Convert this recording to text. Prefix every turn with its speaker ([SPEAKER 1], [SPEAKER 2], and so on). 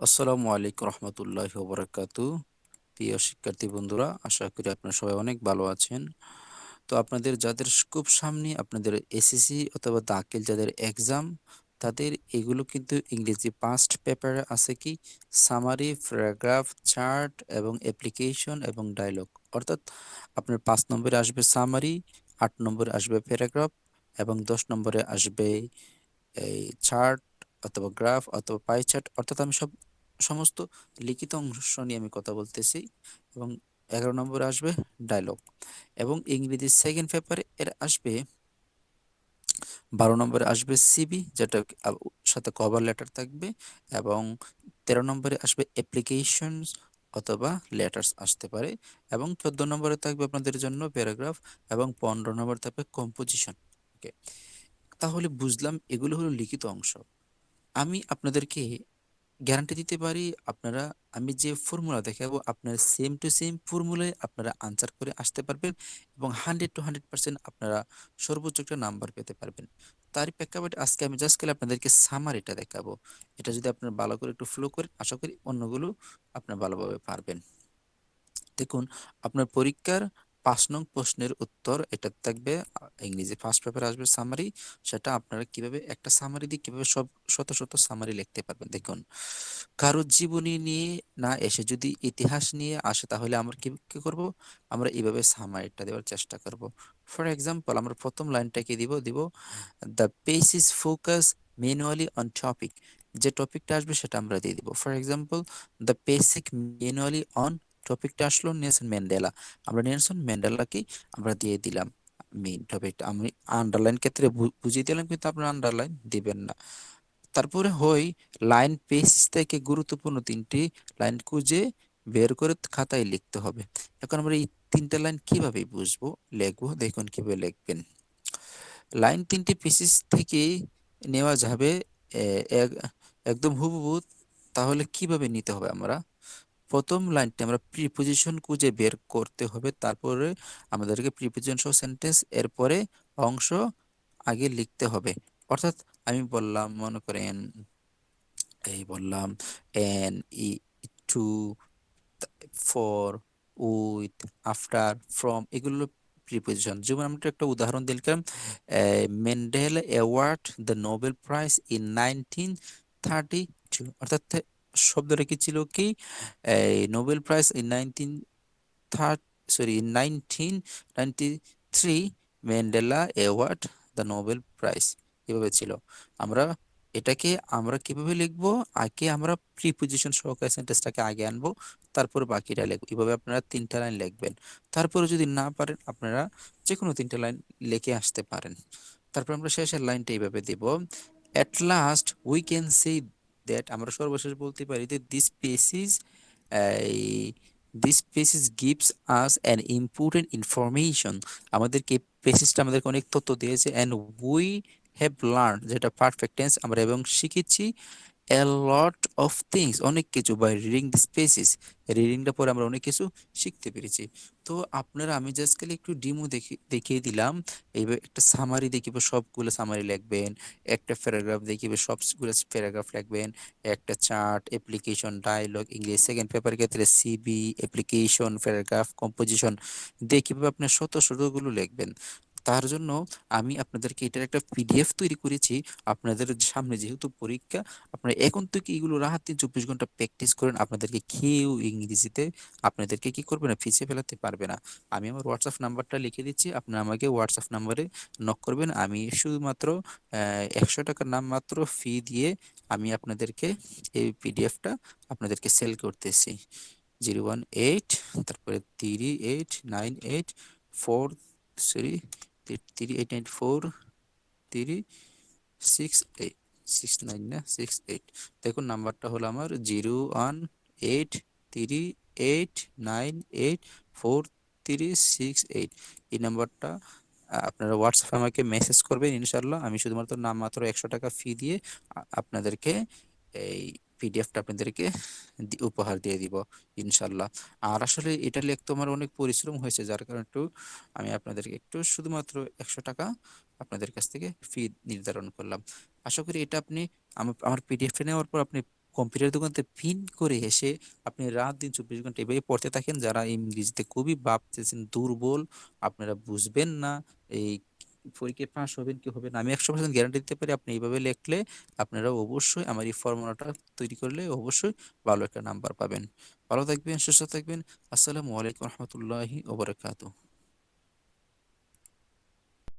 [SPEAKER 1] আসসালামু আলাইকুম রহমতুল্লাহ বরাকাতু প্রিয় শিক্ষার্থী বন্ধুরা, আশা করি আপনারা সবাই অনেক ভালো আছেন। তো আপনাদের যাদের খুব সামনে আপনাদের এসএসসি অথবা দাখিল যাদের এক্সাম তাদের এগুলো কিন্তু ইংরেজি পাস্ট পেপারে আছে কি? সামারি প্যারাগ্রাফ চার্ট এবং অ্যাপ্লিকেশন এবং ডায়লগ অর্থাৎ আপনার পাঁচ নম্বরে আসবে সামারি আট নম্বরে আসবে প্যারাগ্রাফ এবং দশ নম্বরে আসবে এই চার্ট অথবা গ্রাফ অথবা পাই চার্ট অর্থাৎ আমি সব সমস্ত লিখিত অংশ নিয়ে আমি কথা বলতেছি এবং এগারো নম্বরে আসবে ডায়লগ এবং ইংরেজি সেকেন্ড পেপারে এর আসবে বারো নম্বরে আসবে সিবি যেটা সাথে কভার লেটার থাকবে এবং তেরো নম্বরে আসবে অ্যাপ্লিকেশন অথবা লেটার্স আসতে পারে এবং চোদ্দ নম্বরে থাকবে আপনাদের জন্য প্যারাগ্রাফ এবং পনেরো নম্বরে থাকবে কম্পোজিশন ওকে তাহলে বুঝলাম এগুলো হলো লিখিত অংশ। আমি আপনাদেরকে গ্যারান্টি দিতে পারি, আপনারা, আমি যে ফর্মুলা দেখাবো, আপনারা সেম টু সেম ফর্মুলায় আপনারা আনসার করে আসতে পারবেন এবং হান্ড্রেড টু হান্ড্রেড পার্সেন্ট আপনারা সর্বোচ্চ একটা নাম্বার পেতে পারবেন। তারই প্রেক্ষাপটে আজকে আমি জাস্ট খালি আপনাদেরকে সামারিটা দেখাবো। এটা যদি আপনারা ভালো করে একটু ফ্লো করেন, আশা করি অন্যগুলো আপনারা ভালোভাবে পারবেন। দেখুন, আপনার পরীক্ষার পাঁচ নং প্রশ্নের উত্তর, এটা থাকবে ইংরেজি ফার্স্ট পেপার আসবে সামারি সেটা আপনারা কীভাবে, একটা সামারি দিয়ে কীভাবে সব শত শত সামারি লিখতে পারবেন। দেখুন কারও জীবনী নিয়ে না এসে যদি ইতিহাস নিয়ে আসে, তাহলে আমরা কি কি করব? আমরা এইভাবে সামারিটা দেওয়ার চেষ্টা করব। ফর এক্সাম্পল আমরা প্রথম লাইনটাকে দিব? দিব the piece is focus manually on topic যে টপিকটা আসবে, সেটা আমরা দিয়ে দিব। For example the basic manually on টপিকটা আসলো নেলসন ম্যান্ডেলা আমরা নেলসন ম্যান্ডেলাকেই আমরা দিয়ে দিলাম মেইন টপিকটা আমি আন্ডারলাইন ক্ষেত্রে বুঝিয়ে দিলাম কিন্তু আপনারা আন্ডারলাইন দিবেন না। তারপরে হই লাইন পেজ থেকে গুরুত্বপূর্ণ তিনটি লাইন খুঁজে বের করে খাতায় লিখতে হবে। এখন আমরা এই তিনটা লাইন কীভাবে বুঝব? লিখব, দেখুন কীভাবে লিখবেন। লাইন তিনটি পেসিস থেকে নেওয়া যাবে একদম হুবহু। তাহলে কীভাবে নিতে হবে আমরা? প্রথম লাইনটি আমরা প্রিপোজিশন খুঁজে বের করতে হবে। তারপরে আমাদেরকে প্রিপোজিশন সহ সেন্টেন্স এরপরে অংশ আগে লিখতে হবে। অর্থাৎ আমি বললাম, মনে করেন, এই বললাম এন ই to for with after from এগুলো প্রিপোজিশন যেমন আমরা একটা উদাহরণ দিলাম Mandela award the Nobel prize in nineteen thirty অর্থাৎ শব্দটা কি ছিল কি? Nobel prize in nineteen third sorry nineteen ninety three Mandela award the Nobel prize এভাবে ছিল। আমরা এটাকে আমরা কীভাবে লিখব? আগে আমরা প্রিপোজিশন সহকারে সেন্টেন্সটাকে আগে আনব, তারপর বাকিটা লিখব। এভাবে আপনারা তিনটা লাইন লিখবেন। তারপরে যদি না পারেন, আপনারা যে কোনো তিনটা লাইন লিখে আসতে পারেন। তারপর আমরা শেষের লাইনটা এইভাবে দিব। At last we can say that আমরা সর্বশেষ বলতে পারি যে this species this species gives us an important information আমাদেরকে পেসিসটা আমাদেরকে অনেক তথ্য দিয়েছে অ্যান্ড উই হ্যাভ লার্ন যেটা পারফেক্ট টেন্স আমরা এবং শিখেছি। এ লট অফ থিংস অনেক কিছু বাই রিডিং দিস পেসিস রিডিংটা পরে আমরা অনেক কিছু শিখতে পেরেছি। তো আপনারা, আমি জাস্ট খালি একটু ডিমো দেখি, দেখিয়ে দিলাম। এইবার একটা সামারি দেখিবে সবগুলো সামারি লিখবেন, একটা প্যারাগ্রাফ দেখিবে সবগুলো প্যারাগ্রাফ লিখবেন, একটা chart application dialogue English second paper ক্ষেত্রে সিবি অ্যাপ্লিকেশন প্যারাগ্রাফ কম্পোজিশন দিয়ে কীভাবে আপনি শত শতগুলো লিখবেন। তার জন্য আমি আপনাদেরকে এটার একটা পিডিএফ তৈরি করেছি। আপনাদের সামনে যেহেতু পরীক্ষা, আপনারা এখন থেকে এগুলো রাহাত চব্বিশ ঘণ্টা প্র্যাকটিস করেন। আপনাদেরকে কেউ ইংরেজিতে, আপনাদেরকে কি করবে না পিছিয়ে ফেলাতে পারবে না। আমি আমার হোয়াটসঅ্যাপ নাম্বারটা লিখে দিচ্ছি। আপনারা আমাকে হোয়াটসঅ্যাপ নাম্বারে নক করবেন। আমি শুধুমাত্র একশো টাকার নাম মাত্র ফি দিয়ে আমি আপনাদেরকে এই পিডিএফটা আপনাদেরকে সেল করতেছি। জিরো ওয়ান এইট তারপরে three eight nine eight four three three eight four six eight six nine না সিক্স এইট দেখুন, নাম্বারটা হলো আমার zero one eight three eight nine eight four three six eight এই নাম্বারটা আপনারা হোয়াটসঅ্যাপে আমাকে মেসেজ করবেন ইনশাল্লাহ আমি শুধুমাত্র নাম মাত্র একশো টাকা ফি দিয়ে আপনাদেরকে এই পিডিএফটা আপনাদেরকে উপহার দিয়ে দিব ইনশাল্লাহ। আর আসলে এটা লিখতে আমার অনেক পরিশ্রম হয়েছে যার কারণে একটু আমি আপনাদেরকে একটু শুধুমাত্র একশো টাকা আপনাদের কাছ থেকে ফি নির্ধারণ করলাম। আশা করি এটা আপনি আমার পিডিএফ নেওয়ার পর আপনি কম্পিউটার দোকানতে পিন করে এসে আপনি রাত দিন ২৪ ঘণ্টা এভাবে পড়তে থাকেন যারা ইংরেজিতে খুবই ভাবতেছেন দুর্বল, আপনারা বুঝবেন না, এই পরীক্ষায় পাস হবেন কি হবে না, আমি ১০০% গ্যারান্টি দিতে পারি আপনি এইভাবে লেখলে আপনারা অবশ্যই আমার এই ফর্মুলাটা তৈরি করলে অবশ্যই ভালো একটা নাম্বার পাবেন। ভালো থাকবেন, সুস্থ থাকবেন। আসসালামু আলাইকুম রহমতুল্লাহি ওয়া বারাকাতুহু।